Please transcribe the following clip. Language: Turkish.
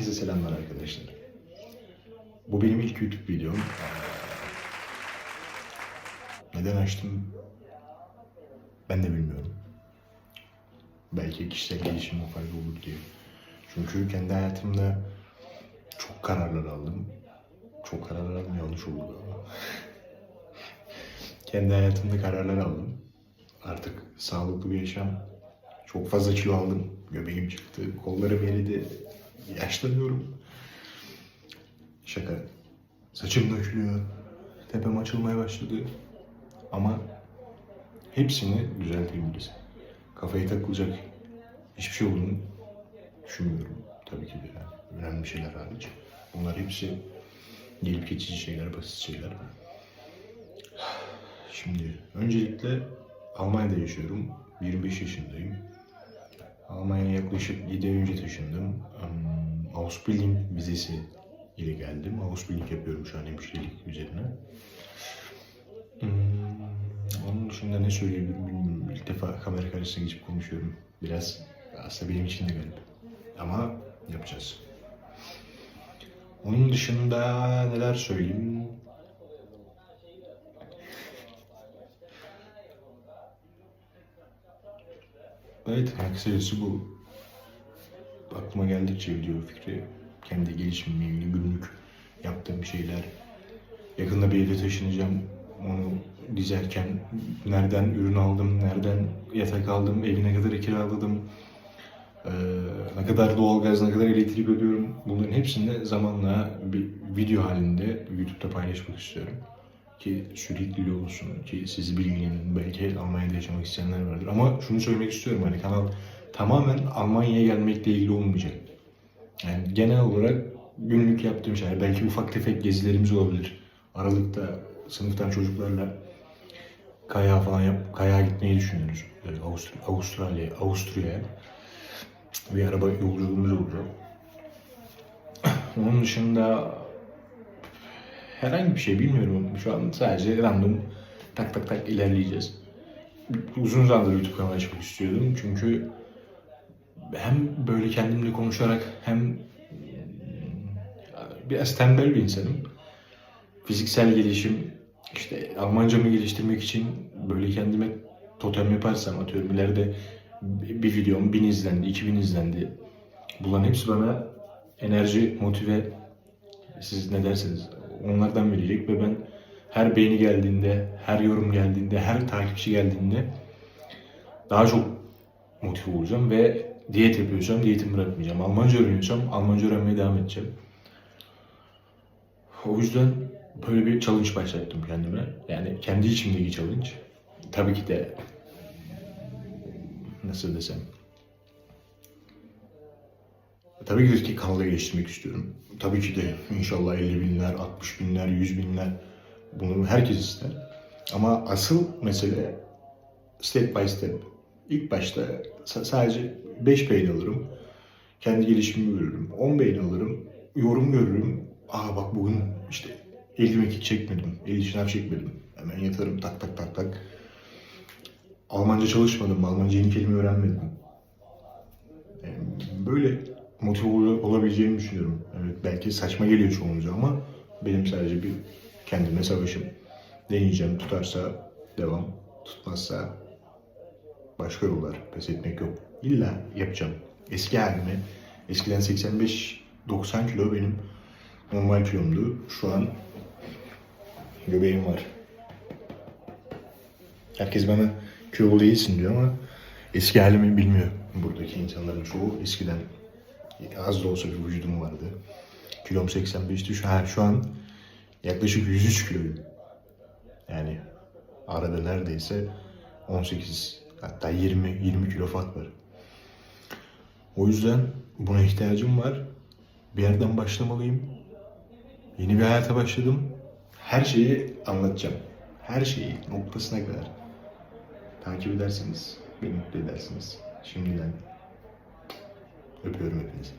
Herkese selamlar arkadaşlar. Bu benim ilk YouTube videom. Neden açtım? Ben de bilmiyorum. Belki kişisel gelişime fayda olur diye. Çünkü kendi hayatımda çok kararlar aldım. Çok kararlar aldım yanlış oldu ama. kendi hayatımda kararlar aldım. Artık sağlıklı bir yaşam. Çok fazla kilo aldım. Göbeğim çıktı. Kollarım eridi. Yaşlanıyorum. Şaka. Saçım dökülüyor. Tepem açılmaya başladı. Ama hepsini düzeltebiliriz. Kafayı takılacak hiçbir şey olduğunu düşünmüyorum. Tabii ki de yani. Önemli şeyler hariç. Bunlar hepsi gelip geçici şeyler, basit şeyler. Şimdi öncelikle Almanya'da yaşıyorum. 25 yaşındayım. Almanya'ya yaklaşık 7 ay önce taşındım. Um, Ausbildung vizesi ile geldim. Ausbildung yapıyorum şu an hemşirelik üzerine. Hmm, onun dışında ne söyleyebilirim bilmiyorum. İlk defa kamera karşısına geçip konuşuyorum. Biraz aslında benim için de garip. Ama yapacağız. Onun dışında neler söyleyeyim? Evet, yani kısacası bu. Aklıma geldikçe video fikri, kendi gelişimimle ilgili günlük yaptığım şeyler. Yakında bir eve taşınacağım. Onu dizerken nereden ürün aldım, nereden yatak aldım, evi ne kadar kiraladım, ee, ne kadar doğalgaz, ne kadar elektrik ödüyorum. Bunların hepsini zamanla bir video halinde YouTube'da paylaşmak istiyorum. Ki sürekli olsun, ki sizi bilgilenin, belki Almanya'da yaşamak isteyenler vardır. Ama şunu söylemek istiyorum, hani kanal tamamen Almanya'ya gelmekle ilgili olmayacak. Yani genel olarak günlük yaptığım şeyler, belki ufak tefek gezilerimiz olabilir. Aralıkta sınıftan çocuklarla kayağa falan yap, kayağa gitmeyi düşünüyoruz. Ee, Avustra- Avustralya, Avusturya'ya. Bir araba yolculuğumuz olacak. Onun dışında herhangi bir şey bilmiyorum. Şu an sadece random tak tak tak ilerleyeceğiz. Uzun zamandır YouTube kanalı açmak istiyordum. Çünkü hem böyle kendimle konuşarak hem biraz tembel bir insanım. Fiziksel gelişim, işte Almancamı geliştirmek için böyle kendime totem yaparsam atıyorum ileride bir videom 1000 izlendi, 2000 izlendi. Bunların hepsi bana enerji, motive, siz ne derseniz onlardan verecek ve ben her beğeni geldiğinde, her yorum geldiğinde, her takipçi geldiğinde daha çok motive olacağım ve diyet yapıyorsam diyetimi bırakmayacağım. Almanca öğreniyorsam Almanca öğrenmeye devam edeceğim. O yüzden böyle bir challenge başlattım kendime. Yani kendi içimdeki challenge. Tabii ki de nasıl desem Tabii ki de kanalı geliştirmek istiyorum. Tabii ki de inşallah 50 binler, 60 binler, 100 binler bunu herkes ister. Ama asıl mesele step by step. İlk başta sa- sadece 5 beğeni alırım. Kendi gelişimimi görürüm. 10 beğeni alırım. Yorum görürüm. Aa bak bugün işte 50 mekik çekmedim. 50 şınav çekmedim. Hemen yatarım tak tak tak tak. Almanca çalışmadım. Almanca yeni kelime öğrenmedim. Yani böyle motive ol- olabileceğimi düşünüyorum. Evet, belki saçma geliyor çoğunuza ama benim sadece bir kendime savaşım. Deneyeceğim, tutarsa devam, tutmazsa başka yollar, pes etmek yok. İlla yapacağım. Eski halime, eskiden 85-90 kilo benim normal kilomdu. Şu an göbeğim var. Herkes bana kilolu değilsin diyor ama eski halimi bilmiyor. Buradaki insanların çoğu eskiden az da olsa bir vücudum vardı. Kilom 85'ti. Şu, ha, şu an yaklaşık 103 kiloyum. Yani arada neredeyse 18 hatta 20 20 kilo fark var. O yüzden buna ihtiyacım var. Bir yerden başlamalıyım. Yeni bir hayata başladım. Her şeyi anlatacağım. Her şeyi noktasına kadar. Takip ederseniz beni mutlu edersiniz. Şimdiden öpüyorum hepinizi.